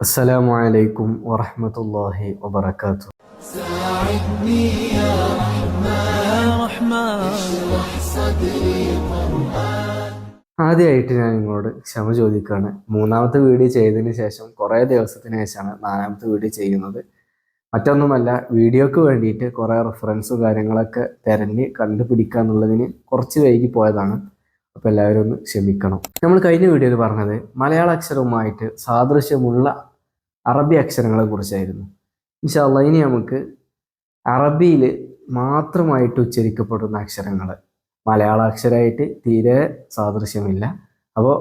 السلام عليكم ورحمة الله وبركاته ساعدني يا رحمن اشرح صدري قرآن ആദ്യമായിട്ട് ഞാൻ നിങ്ങളോട് ക്ഷമ ചോദിക്കുകയാണ് മൂന്നാമത്തെ വീഡിയോ ചെയ്തതിന് ശേഷം കുറേ ദിവസത്തിന് ശേഷമാണ് നാലാമത്തെ വീഡിയോ ചെയ്യുന്നത് മറ്റൊന്നുമല്ല വീഡിയോക്ക് വേണ്ടിയിട്ട് കുറേ റെഫറൻസും കാര്യങ്ങളൊക്കെ തിരഞ്ഞ് കണ്ടുപിടിക്കുക എന്നുള്ളതിന് കുറച്ച് വൈകി പോയതാണ് അപ്പോൾ എല്ലാവരും ഒന്ന് ക്ഷമിക്കണം നമ്മൾ കഴിഞ്ഞ വീഡിയോയിൽ പറഞ്ഞത് മലയാള അക്ഷരവുമായിട്ട് സാദൃശ്യമുള്ള അറബി അക്ഷരങ്ങളെ കുറിച്ചായിരുന്നു. ഇൻഷാല്ല ഇനി നമുക്ക് അറബിയിൽ മാത്രമായിട്ട് ഉച്ചരിക്കപ്പെടുന്ന അക്ഷരങ്ങൾ മലയാള അക്ഷരമായിട്ട് തീരെ സാദൃശ്യമില്ല. അപ്പോൾ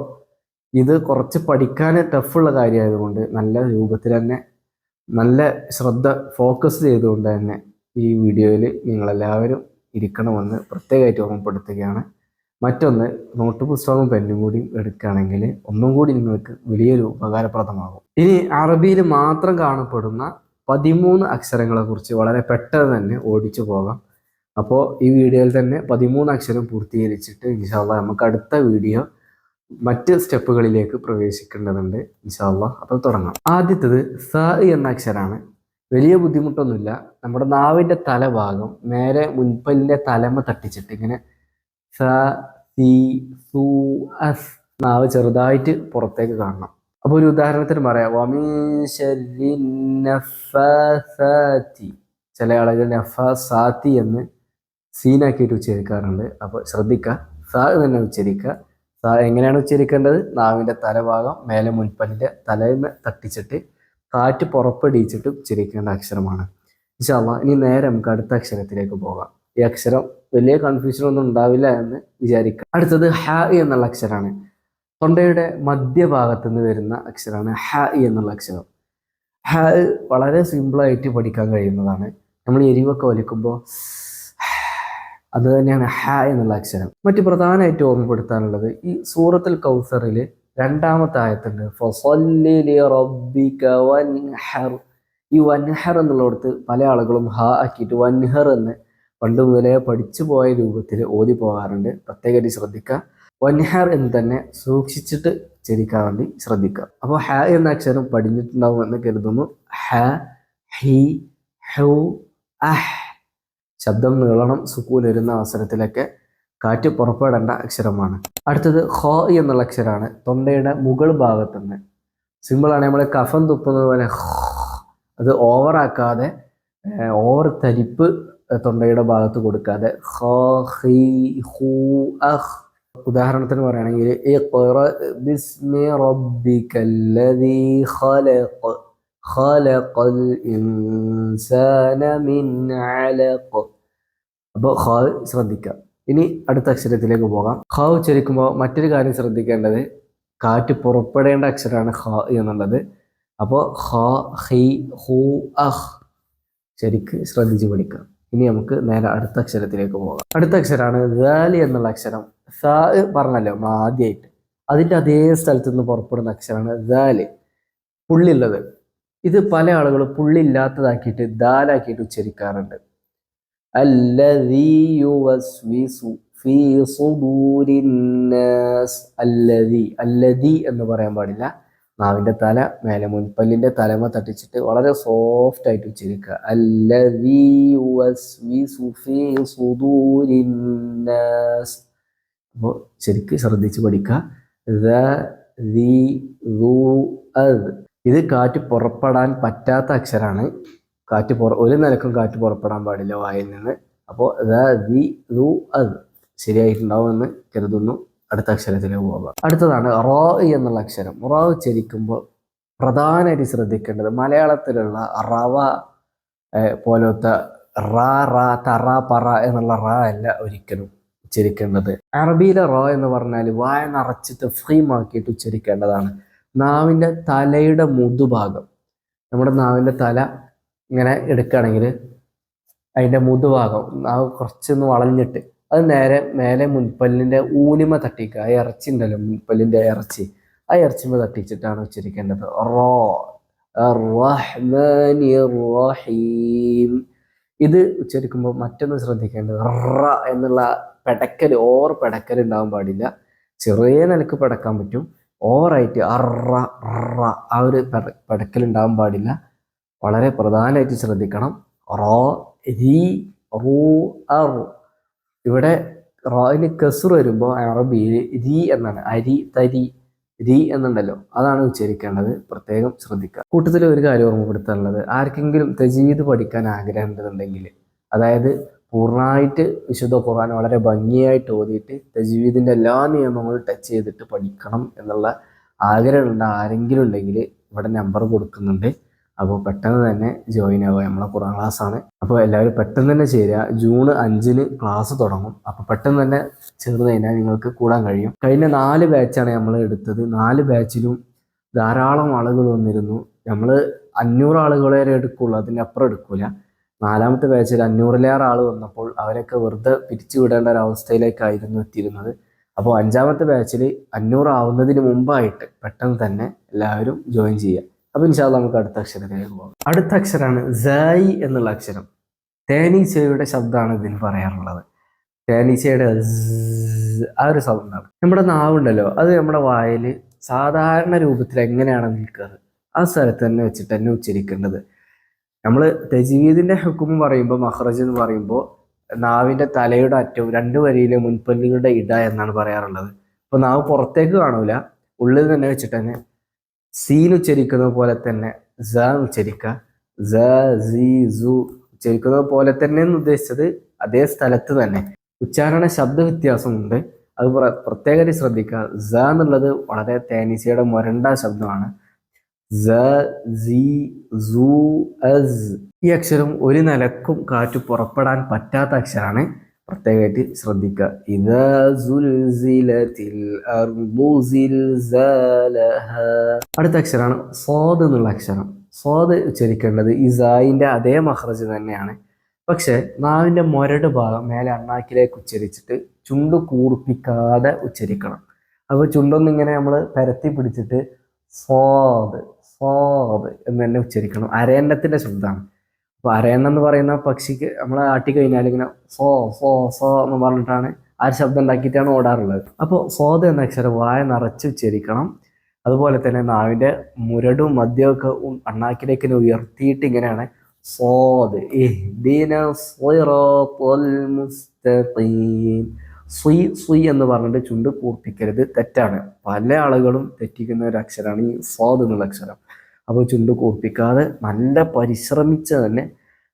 ഇത് കുറച്ച് പഠിക്കാൻ ടഫുള്ള കാര്യമായതുകൊണ്ട് നല്ല രൂപത്തിൽ തന്നെ നല്ല ശ്രദ്ധ ഫോക്കസ് ചെയ്തുകൊണ്ട് തന്നെ ഈ വീഡിയോയിൽ നിങ്ങളെല്ലാവരും ഇരിക്കണമെന്ന് പ്രത്യേകമായിട്ട് ഓർമ്മപ്പെടുത്തുകയാണ്. മറ്റൊന്ന് നോട്ട് പുസ്തകവും പെന്നും കൂടി എടുക്കുകയാണെങ്കിൽ ഒന്നും കൂടി നിങ്ങൾക്ക് വലിയൊരു ഉപകാരപ്രദമാകും. ഇനി അറബിയിൽ മാത്രം കാണപ്പെടുന്ന പതിമൂന്ന് അക്ഷരങ്ങളെ കുറിച്ച് വളരെ പെട്ടെന്ന് തന്നെ ഓടിച്ചു പോകാം. അപ്പോൾ ഈ വീഡിയോയിൽ തന്നെ പതിമൂന്ന് അക്ഷരം പൂർത്തീകരിച്ചിട്ട് ഇൻഷാല്ല നമുക്ക് അടുത്ത വീഡിയോ മറ്റ് സ്റ്റെപ്പുകളിലേക്ക് പ്രവേശിക്കേണ്ടതുണ്ട് ഇൻഷാല്ല അപ്പോൾ തുടങ്ങാം. ആദ്യത്തത് സ എന്ന അക്ഷരമാണ് വലിയ ബുദ്ധിമുട്ടൊന്നുമില്ല. നമ്മുടെ നാവിന്റെ തലഭാഗം നേരെ മുൻപല്ലിന്റെ തലമ തട്ടിച്ചിട്ട് ഇങ്ങനെ സ സി സു അസ് നാവ് ചെറുതായിട്ട് പുറത്തേക്ക് കാണണം. അപ്പോൾ ഒരു ഉദാഹരണത്തിന് പറയാം. ചില ആളുകൾ നഫാസാത്തി എന്ന് സീനാക്കിയിട്ട് ഉച്ചരിക്കാറുണ്ട്. അപ്പോൾ ശ്രദ്ധിക്കുക സ തന്നെ ഉച്ചരിക്കുക സാ എങ്ങനെയാണ് ഉച്ചരിക്കേണ്ടത്? നാവിന്റെ തലഭാഗം മേലെ മുൻപല്ലിന്റെ തലയിൽ തട്ടിച്ചിട്ട് കാറ്റ് പുറപ്പെടിയിച്ചിട്ട് ഉച്ചരിക്കേണ്ട അക്ഷരമാണ്. ഇനി നേരെ നമുക്ക് അടുത്ത അക്ഷരത്തിലേക്ക് പോകാം. ഈ അക്ഷരം വലിയ കൺഫ്യൂഷൻ ഒന്നും ഉണ്ടാവില്ല എന്ന് വിചാരിക്കുക അടുത്തത് ഹ എന്നുള്ള അക്ഷരമാണ് തൊണ്ടയുടെ മധ്യഭാഗത്ത് നിന്ന് വരുന്ന അക്ഷരമാണ് ഹ എന്നുള്ള അക്ഷരം. ഹ വളരെ സിമ്പിളായിട്ട് പഠിക്കാൻ കഴിയുന്നതാണ്. നമ്മൾ എരിവൊക്കെ വലിക്കുമ്പോൾ അത് തന്നെയാണ് ഹ എന്നുള്ള അക്ഷരം. മറ്റു പ്രധാനമായിട്ട് ഓർമ്മപ്പെടുത്താനുള്ളത് ഈ സൂറത്തുൽ കൗസറിൽ രണ്ടാമത്തെ ആയത്തുണ്ട്. ഈ വൻഹർ എന്നുള്ളടത്ത് പല ആളുകളും ഹ ആക്കിയിട്ട് വൻഹർ എന്ന് പണ്ട് മുതലേ പഠിച്ചു പോയ രൂപത്തിൽ ഓതി പോകാറുണ്ട്. പ്രത്യേകമായിട്ട് ശ്രദ്ധിക്കുക. വൻഹർ എന്ന് തന്നെ സൂക്ഷിച്ചിട്ട് ചരിക്കാൻ വേണ്ടി ശ്രദ്ധിക്കുക. അപ്പോൾ ഹ എന്ന അക്ഷരം പഠിഞ്ഞിട്ടുണ്ടാവും എന്ന് കരുതുന്നു. ഹ ഹി ഹു ശബ്ദം നീളണം സുക്കൂൻ വരുന്ന അവസരത്തിലൊക്കെ കാറ്റ് പുറപ്പെടേണ്ട അക്ഷരമാണ്. അടുത്തത് ഹോ എന്നുള്ള അക്ഷരമാണ്. തൊണ്ടയുടെ മുകൾ ഭാഗത്തുനിന്ന്. സിമ്പിളാണ് നമ്മൾ കഫം തുപ്പുന്നത് പോലെ അത് ഓവറാക്കാതെ ഓവർ തരിപ്പ് തൊണ്ടയുടെ ഭാഗത്ത് കൊടുക്കാതെ. ഹോ ഹി ഹു ഉദാഹരണത്തിന് പറയുകയാണെങ്കിൽ അപ്പോൾ ഖ ശ്രദ്ധിക്കുക. ഇനി അടുത്ത അക്ഷരത്തിലേക്ക് പോകാം. ഖ ഉച്ചരിക്കുമ്പോൾ മറ്റൊരു കാര്യം ശ്രദ്ധിക്കേണ്ടത് കാറ്റ് പുറപ്പെടേണ്ട അക്ഷരമാണ് ഹ എന്നുള്ളത്. അപ്പോൾ ഹ ഹി ഹു അഹ് ശരിക്ക് ശ്രദ്ധിച്ച് പഠിക്കാം ഇനി നമുക്ക് നേരെ അടുത്ത അക്ഷരത്തിലേക്ക് പോകാം. അടുത്ത അക്ഷരമാണ് ദാലി എന്നുള്ള അക്ഷരം. സ പറഞ്ഞല്ലോ നമ്മൾ ആദ്യമായിട്ട് അതിന്റെ അതേ സ്ഥലത്ത് നിന്ന് പുറപ്പെടുന്ന അക്ഷരമാണ് ദാൽ പുള്ളിയുള്ളത്. ഇത് പല ആളുകളും പുള്ളില്ലാത്തതാക്കിയിട്ട് ദാലാക്കിയിട്ട് ഉച്ചരിക്കാറുണ്ട്. അല്ലതി എന്ന് പറയാൻ പാടില്ല. നാവിന്റെ തല മേലെ മുൻപല്ലിന്റെ തലമ തട്ടിച്ചിട്ട് വളരെ സോഫ്റ്റ് ആയിട്ട് ഉച്ചരിക്കുക. അപ്പോൾ ശരിക്ക് ശ്രദ്ധിച്ച് പഠിക്കുക. ഇത് കാറ്റ് പുറപ്പെടാൻ പറ്റാത്ത അക്ഷരമാണ് കാറ്റ് പുറ ഒരു നിലക്കും കാറ്റ് പുറപ്പെടാൻ പാടില്ല വായിൽ നിന്ന്. അപ്പോൾ ശരിയായിട്ടുണ്ടാവുമെന്ന് കരുതുന്നു. അടുത്ത അക്ഷരത്തിലേക്ക് പോകാം. അടുത്തതാണ് റോ എന്നുള്ള അക്ഷരം. റോ ഉച്ചരിക്കുമ്പോൾ പ്രധാനമായിട്ട് ശ്രദ്ധിക്കേണ്ടത് മലയാളത്തിലുള്ള റവ പോലത്തെ റാ റ തറ പറ എന്നുള്ള റാ അല്ല ഒരിക്കലും ഉച്ചരിക്കേണ്ടത്. അറബിയിലെ റോ എന്ന് പറഞ്ഞാൽ വായ നിറച്ചിട്ട് ഫ്രീമാക്കിയിട്ട് ഉച്ചരിക്കേണ്ടതാണ്. നാവിന്റെ തലയുടെ മുതുഭാഗം. നമ്മുടെ നാവിന്റെ തല ഇങ്ങനെ എടുക്കുകയാണെങ്കിൽ അതിന്റെ മുതുഭാഗം നാവ് കുറച്ചൊന്ന് വളഞ്ഞിട്ട് അത് നേരെ മേലെ മുൻപല്ലിന്റെ ഊനിമ തട്ടിക്കുക. ആ ഇറച്ചി ഉണ്ടല്ലോ മുൻപല്ലിന്റെ ഇറച്ചി. ആ ഇറച്ചിമ തട്ടിച്ചിട്ടാണ് ഉച്ചരിക്കേണ്ടത് റോ റഹീം ഇത് ഉച്ചരിക്കുമ്പോൾ മറ്റൊന്ന് ശ്രദ്ധിക്കേണ്ടത് റ എന്നുള്ള പെടക്കൽ ഓവർ പെടക്കൽ ഉണ്ടാവാൻ പാടില്ല. ചെറിയ നിലയ്ക്ക് പെടക്കാൻ പറ്റും. ഓവറായിട്ട് അറ റ ആ ഒരു പെട- പെടക്കലുണ്ടാവാൻ പാടില്ല. വളരെ പ്രധാനമായിട്ട് ശ്രദ്ധിക്കണം. റോ റീ റൂ അർ. ഇവിടെ റോയിന് കസുർ വരുമ്പോൾ അറബിയിൽ രി എന്നാണ്. അരി തരി രി എന്നുണ്ടല്ലോ. അതാണ് ഉച്ചരിക്കേണ്ടത്. പ്രത്യേകം ശ്രദ്ധിക്കുക. കൂട്ടത്തിൽ ഒരു കാര്യം ഓർമ്മപ്പെടുത്താനുള്ളത്. ആർക്കെങ്കിലും തജീദ് പഠിക്കാൻ ആഗ്രഹം ഉണ്ടെന്നുണ്ടെങ്കിൽ അതായത് പൂർണമായിട്ട് വിശുദ്ധ ഖുർആൻ വളരെ ഭംഗിയായിട്ട് ഓതിയിട്ട് തജീവിദിന്റെ എല്ലാ നിയമങ്ങളും ടച്ച് ചെയ്തിട്ട് പഠിക്കണം എന്നുള്ള ആഗ്രഹമുണ്ട് ആരെങ്കിലും ഉണ്ടെങ്കിൽ ഇവിടെ നമ്പർ കൊടുക്കുന്നുണ്ട്. അപ്പോൾ പെട്ടെന്ന് തന്നെ ജോയിൻ ആവുക. നമ്മളെ ഖുറാൻ ക്ലാസ് ആണ്. അപ്പോൾ എല്ലാവരും പെട്ടെന്ന് തന്നെ ചേരുക. ജൂൺ അഞ്ചിന് ക്ലാസ് തുടങ്ങും. അപ്പോൾ പെട്ടെന്ന് തന്നെ ചേർന്ന് കഴിഞ്ഞാൽ നിങ്ങൾക്ക് കൂടാൻ കഴിയും. കഴിഞ്ഞ നാല് ബാച്ചാണ് നമ്മൾ എടുത്തത്. നാല് ബാച്ചിലും ധാരാളം ആളുകൾ വന്നിരുന്നു. നമ്മൾ അഞ്ഞൂറ് ആളുകളെ വരെ എടുക്കുള്ളൂ. അതിനപ്പുറം എടുക്കില്ല നാലാമത്തെ ബാച്ചിൽ അഞ്ഞൂറിലേറെ ആൾ വന്നപ്പോൾ അവരൊക്കെ വെറുതെ പിരിച്ചു വിടേണ്ട ഒരു അവസ്ഥയിലേക്കായിരുന്നു എത്തിയിരുന്നത്. അപ്പോൾ അഞ്ചാമത്തെ ബാച്ചിൽ അഞ്ഞൂറാവുന്നതിന് മുമ്പായിട്ട് പെട്ടെന്ന് തന്നെ എല്ലാവരും ജോയിൻ ചെയ്യുക. അപ്പോൾ ഇൻഷാല്ല നമുക്ക് അടുത്ത അക്ഷരത്തിലേക്ക് പോകാം. അടുത്ത അക്ഷരമാണ് സായി എന്നുള്ള അക്ഷരം. തേനീച്ചയുടെ ശബ്ദമാണ് ഇതിൽ പറയാറുള്ളത് തേനീച്ചയുടെ ആ ഒരു ശബ്ദമാണ്. നമ്മുടെ നാവുണ്ടല്ലോ അത് നമ്മുടെ വായിൽ സാധാരണ രൂപത്തിൽ എങ്ങനെയാണ് നിൽക്കുന്നത് ആ സ്ഥലത്ത് തന്നെ വെച്ചിട്ട് തന്നെ ഉച്ചരിക്കേണ്ടത്. നമ്മൾ തെജീവിദിന്റെ ഹുക്കും പറയുമ്പോൾ മഹ്റജ് എന്ന് പറയുമ്പോൾ നാവിന്റെ തലയുടെ അറ്റവും രണ്ട് വരിയിലെ മുൻപല്ലുകളുടെ ഇട എന്നാണ് പറയാറുള്ളത്. അപ്പോൾ നാവ് പുറത്തേക്ക് കാണൂല ഉള്ളിൽ തന്നെ വെച്ചിട്ട് തന്നെ സീൻ ഉച്ചരിക്കുന്ന പോലെ തന്നെ സ ഉച്ചരിക്കുക സ സി സു ഉച്ചരിക്കുന്നത് പോലെ തന്നെ എന്ന് ഉദ്ദേശിച്ചത് അതേ സ്ഥലത്ത് തന്നെ. ഉച്ചാരണ ശബ്ദ വ്യത്യാസമുണ്ട്. അത് പ്രത്യേകത ശ്രദ്ധിക്കുക സ എന്നുള്ളത് വളരെ തേനീസയുടെ മുരണ്ട ശബ്ദമാണ്. സ സി സു അസ് ഈ അക്ഷരം ഒരു നിലക്കും കാറ്റ് പുറപ്പെടാൻ പറ്റാത്ത അക്ഷരമാണ് പ്രത്യേകമായിട്ട് ശ്രദ്ധിക്കുക. അടുത്ത അക്ഷരമാണ് സ്വാദ് എന്നുള്ള അക്ഷരം. സ്വാദ് ഉച്ചരിക്കേണ്ടത് ഇസായിന്റെ അതേ മഹ്റജ് തന്നെയാണ്. പക്ഷെ നാവിന്റെ മുരട് ഭാഗം മേലെ അണ്ണാക്കിലേക്ക് ഉച്ചരിച്ചിട്ട് ചുണ്ട് കൂർപ്പിക്കാതെ ഉച്ചരിക്കണം. അപ്പോൾ ചുണ്ടൊന്നിങ്ങനെ നമ്മൾ പരത്തി പിടിച്ചിട്ട് സ്വാദ് സ്വാദ് എന്ന് തന്നെ ഉച്ചരിക്കണം. അരയന്നത്തിന്റെ ശബ്ദമാണ്. അപ്പൊ അരയണ്ണം എന്ന് പറയുന്ന പക്ഷിക്ക് നമ്മൾ ആട്ടി കഴിഞ്ഞാൽ ഇങ്ങനെ ഫോ ഫോ ഫോ എന്ന് പറഞ്ഞിട്ടാണ് ആ ഒരു ശബ്ദം ഉണ്ടാക്കിയിട്ടാണ് ഓടാറുള്ളത്. അപ്പോൾ ഫോദ എന്ന അക്ഷരം വായ നിറച്ച് ഉച്ചരിക്കണം. അതുപോലെ തന്നെ നാവിന്റെ മുരടും മദ്യമൊക്കെ അണ്ണാക്കിലേക്ക് ഉയർത്തിയിട്ട് ഇങ്ങനെയാണ് ഫോദ് സുയ് സുയ് എന്ന് പറഞ്ഞിട്ട് ചുണ്ട് പൂർപ്പിക്കരുത് തെറ്റാണ്. പല ആളുകളും തെറ്റിക്കുന്ന ഒരു അക്ഷരമാണ് ഈ ഫോദ് എന്നുള്ള അക്ഷരം. അപ്പോൾ ചുണ്ട് കൂർപ്പിക്കാതെ നല്ല പരിശ്രമിച്ച് തന്നെ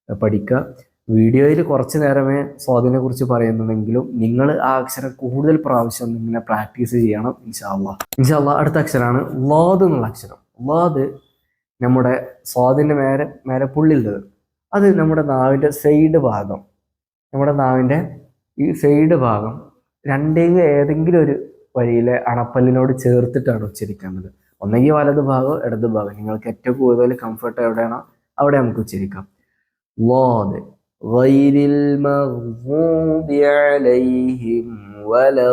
പഠിക്കുക. വീഡിയോയിൽ കുറച്ച് നേരമേ സ്വാധീനെ കുറിച്ച് പറയുന്നുണ്ടെങ്കിലും നിങ്ങൾ ആ അക്ഷരം കൂടുതൽ പ്രാവശ്യം ഇങ്ങനെ പ്രാക്ടീസ് ചെയ്യണം ഇൻഷാല്ല ഇൻഷാല്ല അടുത്ത അക്ഷരമാണ് വാദ് എന്നുള്ള അക്ഷരം. വാദ് നമ്മുടെ സ്വാദിന്റെ മേലെ മേലെ പുള്ളിയുള്ളത് അത് നമ്മുടെ നാവിന്റെ സൈഡ് ഭാഗം. നമ്മുടെ നാവിന്റെ ഈ സൈഡ് ഭാഗം രണ്ടേ ഏതെങ്കിലും ഒരു വഴിയിലെ അണപ്പല്ലിനോട് ചേർത്തിട്ടാണ് ഉച്ചരിക്കേണ്ടത് ഒന്നെങ്കിൽ വലത് ഭാഗം ഇടത് ഭാഗം നിങ്ങൾക്ക് ഏറ്റവും കൂടുതൽ കംഫർട്ട് എവിടെയാണോ അവിടെ നമുക്ക് ഉച്ചരിക്കാം ലോദ് غير المغضوب عليهم ولا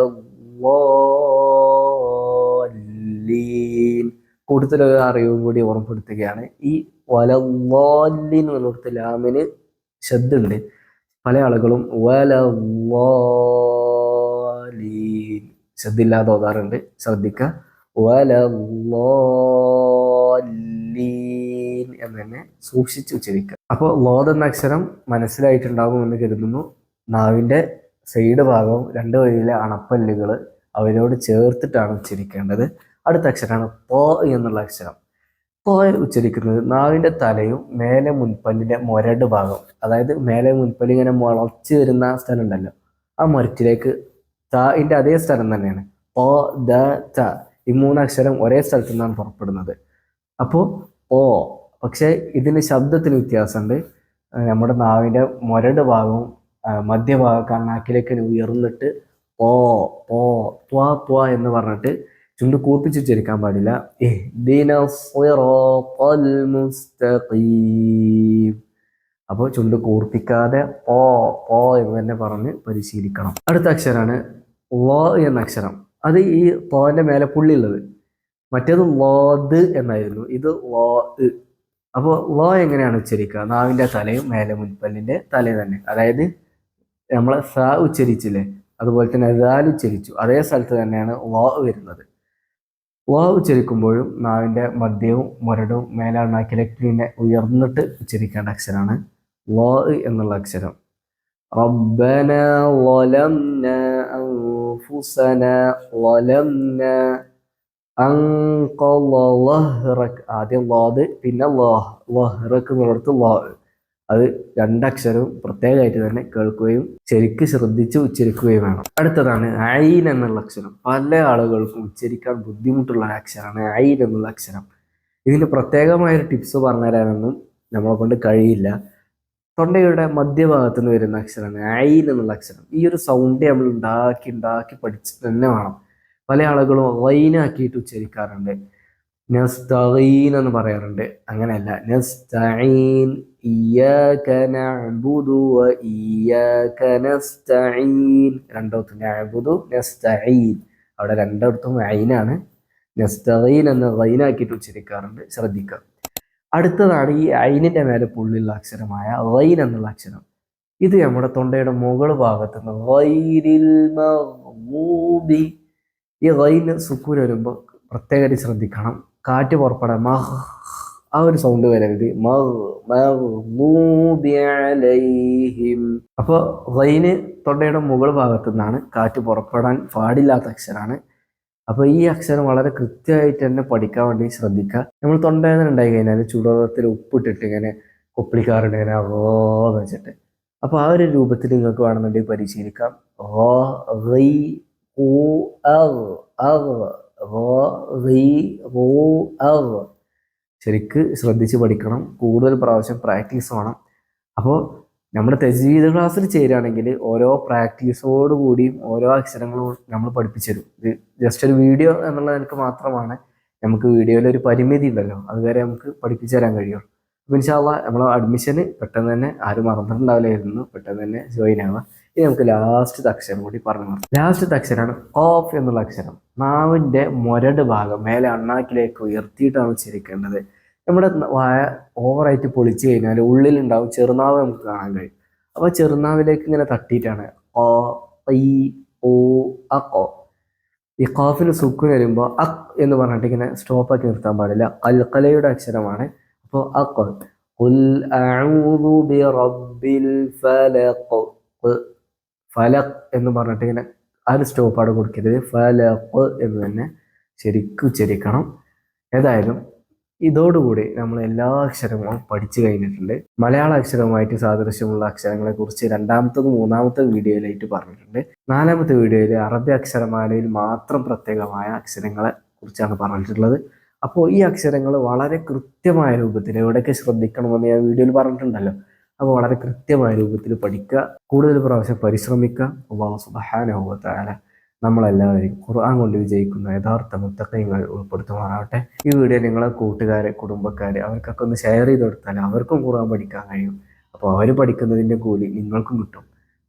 الضالين കൂടുതൽ ഒരു അറിവും കൂടി ഓർമ്മപ്പെടുത്തുകയാണ് ഈ വലവാലിൻ എന്നുള്ളടത്ത് ലാമിന് ശബ്ദമുണ്ട് പല ആളുകളും വലവാലീൻ ശബ്ദമില്ലാതെ ഓതാറുണ്ട് ശ്രദ്ധിക്കുക വലവാലീൻ എന്ന് തന്നെ സൂക്ഷിച്ച് ഉച്ചരിക്കുക. അപ്പോൾ ലോദ് എന്ന അക്ഷരം മനസ്സിലായിട്ടുണ്ടാകും എന്ന് കരുതുന്നു. നാവിന്റെ സൈഡ് ഭാഗവും രണ്ട് വഴിയിലെ അണപ്പല്ലുകൾ അവരോട് ചേർത്തിട്ടാണ് ഉച്ചരിക്കേണ്ടത്. അടുത്ത അക്ഷരമാണ് പോ എന്നുള്ള അക്ഷരം. പോ ഉച്ചരിക്കുന്നത് നാവിന്റെ തലയും മേലെ മുൻപല്ലിന്റെ മുരട് ഭാഗം. അതായത് മേലെ മുൻപല്ല് ഇങ്ങനെ മുളച്ച് വരുന്ന സ്ഥലം ഉണ്ടല്ലോ ആ മുരറ്റിലേക്ക് താഇന്റെ അതേ സ്ഥലം തന്നെയാണ്. പോ ദ ത ഈ മൂന്ന് അക്ഷരം ഒരേ സ്ഥലത്തു നിന്നാണ് പുറപ്പെടുന്നത്. അപ്പോൾ ഓ പക്ഷേ ഇതിന് ശബ്ദത്തിന് വ്യത്യാസമുണ്ട്. നമ്മുടെ നാവിന്റെ മുരട് ഭാഗവും മധ്യഭാഗം കണ്ണാക്കിലേക്ക് ഉയർന്നിട്ട് ഓ ഓ ത്വാ ത്വാ എന്ന് പറഞ്ഞിട്ട് ചുണ്ട് കൂർപ്പിച്ച് ഉച്ചരിക്കാൻ പാടില്ല. അപ്പോൾ ചുണ്ട് കൂർപ്പിക്കാതെ ഓ ഓ എന്ന് തന്നെ പറഞ്ഞ് പരിശീലിക്കണം. അടുത്ത അക്ഷരമാണ് ഓ എന്ന അക്ഷരം. അത് ഈ തോന്റെ മേലെ പുള്ളിയുള്ളത്. മറ്റേത് വാദ് എന്നായിരുന്നു. ഇത് വാ അപ്പോൾ വാ എങ്ങനെയാണ് ഉച്ചരിക്കുക? നാവിന്റെ തലയും മേലെ മുൻപല്ലിന്റെ തലയും തന്നെ. അതായത് നമ്മളെ സ ഉച്ചരിച്ചില്ലേ? അതുപോലെ തന്നെ ദാൽ ഉച്ചരിച്ചു. അതേ സ്ഥലത്ത് തന്നെയാണ് വാ വരുന്നത്. വാ ഉച്ചരിക്കുമ്പോഴും നാവിന്റെ മദ്യവും മുരടും മേലാണ്ണാക്കിലെ ക്ലീനെ ഉയർന്നിട്ട് ഉച്ചരിക്കേണ്ട അക്ഷരമാണ് വാ എന്നുള്ള അക്ഷരം. റബ്ബന أنفسنا ظلمنا أنقض ظهرك ആദ്യം ലോത് പിന്നെ ലോഹ് ലഹ്റക്ക് എന്നുള്ളിടത്ത് ലോ അത് രണ്ടക്ഷരവും പ്രത്യേകമായിട്ട് തന്നെ കേൾക്കുകയും ശരിക്ക് ശ്രദ്ധിച്ച് ഉച്ചരിക്കുകയും വേണം അടുത്തതാണ് ഐൻ എന്നുള്ള അക്ഷരം പല ആളുകൾക്കും ഉച്ചരിക്കാൻ ബുദ്ധിമുട്ടുള്ള ഒരു അക്ഷരമാണ് ഐൻ എന്നുള്ള അക്ഷരം ഇതിന് പ്രത്യേകമായ ഒരു ടിപ്സ് പറഞ്ഞു തരാനൊന്നും നമ്മളെ കൊണ്ട് കഴിയില്ല തൊണ്ടയുടെ മധ്യഭാഗത്ത് നിന്ന് വരുന്ന അക്ഷരമാണ് ഐൻ എന്നുള്ള അക്ഷരം. ഈ ഒരു സൗണ്ട് നമ്മൾ ഉണ്ടാക്കി ഉണ്ടാക്കി പഠിച്ചിട്ട് തന്നെ വേണം. പല ആളുകളും വൈനാക്കിയിട്ട് ഉച്ചരിക്കാറുണ്ട്. നസ്തഈൻ എന്ന് പറയാറുണ്ട്. അങ്ങനെയല്ല. നസ്തഈൻ ഇയ്യാക വ ഇയ്യാക നസ്തഈൻ നസ്തഈൻ അവിടെ രണ്ടിടത്തും ഐനാണ്. നസ്തഈൻ എന്ന് വൈനാക്കിയിട്ട് ഉച്ചരിക്കാറുണ്ട്. ശ്രദ്ധിക്കുക. അടുത്തതാണ് ഈ ഐനിന്റെ മേലെ പുള്ളിയുള്ള അക്ഷരമായ റൈൻ എന്നുള്ള അക്ഷരം. ഇത് നമ്മുടെ തൊണ്ടയുടെ മുകൾ ഭാഗത്ത് നിന്ന് ഈ റൈന് സുക്കൂര് വരുമ്പോൾ പ്രത്യേകമായിട്ട് ശ്രദ്ധിക്കണം. കാറ്റ് പുറപ്പെടാൻ മഹ് ആ ഒരു സൗണ്ട് വരരുത്. അപ്പോൾ റൈന് തൊണ്ടയുടെ മുകൾ ഭാഗത്തു നിന്നാണ് കാറ്റ് പുറപ്പെടാൻ പാടില്ലാത്ത അക്ഷരമാണ് അപ്പോൾ ഈ അക്ഷരം വളരെ കൃത്യമായിട്ട് തന്നെ പഠിക്കാൻ വേണ്ടി ശ്രദ്ധിക്കുക. നമ്മൾ തൊണ്ടവേദന ഉണ്ടായി കഴിഞ്ഞാൽ ചൂടുവെള്ളത്തിൽ ഉപ്പിട്ടിട്ട് ഇങ്ങനെ കൊപ്പിളിക്കാറുണ്ട് ഇങ്ങനെ ഓന്ന് വെച്ചിട്ട്. അപ്പോൾ ആ ഒരു രൂപത്തിൽ നിങ്ങൾക്ക് വേണമെന്നുണ്ടെങ്കിൽ പരിശീലിക്കാം. ഓ റീ ഊ അവ് അവ് ഓ റീ ഓ അവ് ശരിക്ക് ശ്രദ്ധിച്ച് പഠിക്കണം. കൂടുതൽ പ്രാവശ്യം പ്രാക്ടീസ് വേണം. അപ്പോൾ നമ്മുടെ തെജീദ് ക്ലാസ്സിൽ ചേരുകയാണെങ്കിൽ ഓരോ പ്രാക്ടീസോട് കൂടിയും ഓരോ അക്ഷരങ്ങളും നമ്മൾ പഠിപ്പിച്ചു തരും ഇത് ജസ്റ്റ് ഒരു വീഡിയോ എന്നുള്ള നിനക്ക് മാത്രമാണ്. നമുക്ക് വീഡിയോയിൽ ഒരു പരിമിതി ഉണ്ടല്ലോ. അതുവരെ നമുക്ക് പഠിപ്പിച്ചു തരാൻ കഴിയുള്ളൂ. അപ്പോൾ ഇൻഷാല്ല നമ്മൾ അഡ്മിഷന് പെട്ടെന്ന് തന്നെ ആരും മറന്നിട്ടുണ്ടാവില്ലായിരുന്നു. പെട്ടെന്ന് തന്നെ ജോയിൻ ആവാം. ഇനി നമുക്ക് ലാസ്റ്റ് അക്ഷരം കൂടി പറഞ്ഞു ലാസ്റ്റ് അക്ഷരമാണ് ഓഫ് എന്നുള്ള അക്ഷരം. നാവിന്റെ മുരട് ഭാഗം മേലെ അണ്ണാക്കിലേക്ക് ഉയർത്തിയിട്ടാണ് ഉച്ചരിക്കേണ്ടത് നമ്മുടെ വായ ഓവറായിട്ട് പൊളിച്ചു കഴിഞ്ഞാൽ ഉള്ളിലുണ്ടാവും ചെറുനാവ് നമുക്ക് കാണാൻ കഴിയും. അപ്പോൾ ചെറുനാവിലേക്ക് ഇങ്ങനെ തട്ടിയിട്ടാണ് ഓ ഈ ഓ അ ഓ ഈ കോഫിന് സുക്ക് വരുമ്പോൾ അക് എന്ന് പറഞ്ഞിട്ട് ഇങ്ങനെ സ്റ്റോപ്പാക്കി നിർത്താൻ പാടില്ല. കൽക്കലയുടെ അക്ഷരമാണ്. അപ്പോൾ അക് ഫലഖ്. ഫലഖ് എന്ന് പറഞ്ഞിട്ട് ഇങ്ങനെ ആ ഒരു സ്റ്റോപ്പാണ് കൊടുക്കരുത്. ഫലക് എന്ന് തന്നെ ശരിക്കും ഉച്ചരിക്കണം. ഏതായാലും ഇതോടുകൂടി നമ്മൾ എല്ലാ അക്ഷരങ്ങളും പഠിച്ചു കഴിഞ്ഞിട്ടുണ്ട്. മലയാള അക്ഷരവുമായിട്ട് സാദൃശ്യമുള്ള അക്ഷരങ്ങളെ കുറിച്ച് രണ്ടാമത്തതും മൂന്നാമത്തെ വീഡിയോയിലായിട്ട് പറഞ്ഞിട്ടുണ്ട്. നാലാമത്തെ വീഡിയോയിൽ അറബി അക്ഷരമാലയിൽ മാത്രം പ്രത്യേകമായ അക്ഷരങ്ങളെ കുറിച്ചാണ് പറഞ്ഞിട്ടുള്ളത്. അപ്പോൾ ഈ അക്ഷരങ്ങൾ വളരെ കൃത്യമായ രൂപത്തിൽ എവിടെയൊക്കെ ശ്രദ്ധിക്കണമെന്ന് ഞാൻ വീഡിയോയിൽ പറഞ്ഞിട്ടുണ്ടല്ലോ. അപ്പോൾ വളരെ കൃത്യമായ രൂപത്തിൽ പഠിക്കുക കൂടുതൽ പ്രാവശ്യം പരിശ്രമിക്കുക. അള്ളാഹു സുബഹാനുഭവത്തായ നമ്മളെല്ലാവരെയും ഖുർആൻ കൊണ്ട് വിജയിക്കുന്ന യഥാർത്ഥ മുത്തക്കങ്ങൾ ഉൾപ്പെടുത്തുമാറാവട്ടെ. ഈ വീഡിയോ നിങ്ങളെ കൂട്ടുകാരെ കുടുംബക്കാരെ അവർക്കൊക്കെ ഒന്ന് ഷെയർ ചെയ്ത് കൊടുത്താൽ അവർക്കും ഖുർആൻ പഠിക്കാൻ കഴിയും. അപ്പോൾ അവർ പഠിക്കുന്നതിന്റെ കൂലി നിങ്ങൾക്കും കിട്ടും.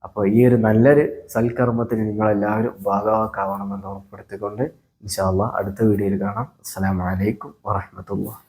അപ്പോൾ ഈ ഒരു നല്ലൊരു സൽക്കർമ്മത്തിന് നിങ്ങളെല്ലാവരും ഭാഗവാക്കാവണമെന്ന് ഓർപ്പെടുത്തിക്കൊണ്ട് ഇൻഷാല്ല അടുത്ത വീഡിയോയിൽ കാണാം. അസ്സലാമു അലൈക്കും വറഹ്മത്തുള്ളാഹി.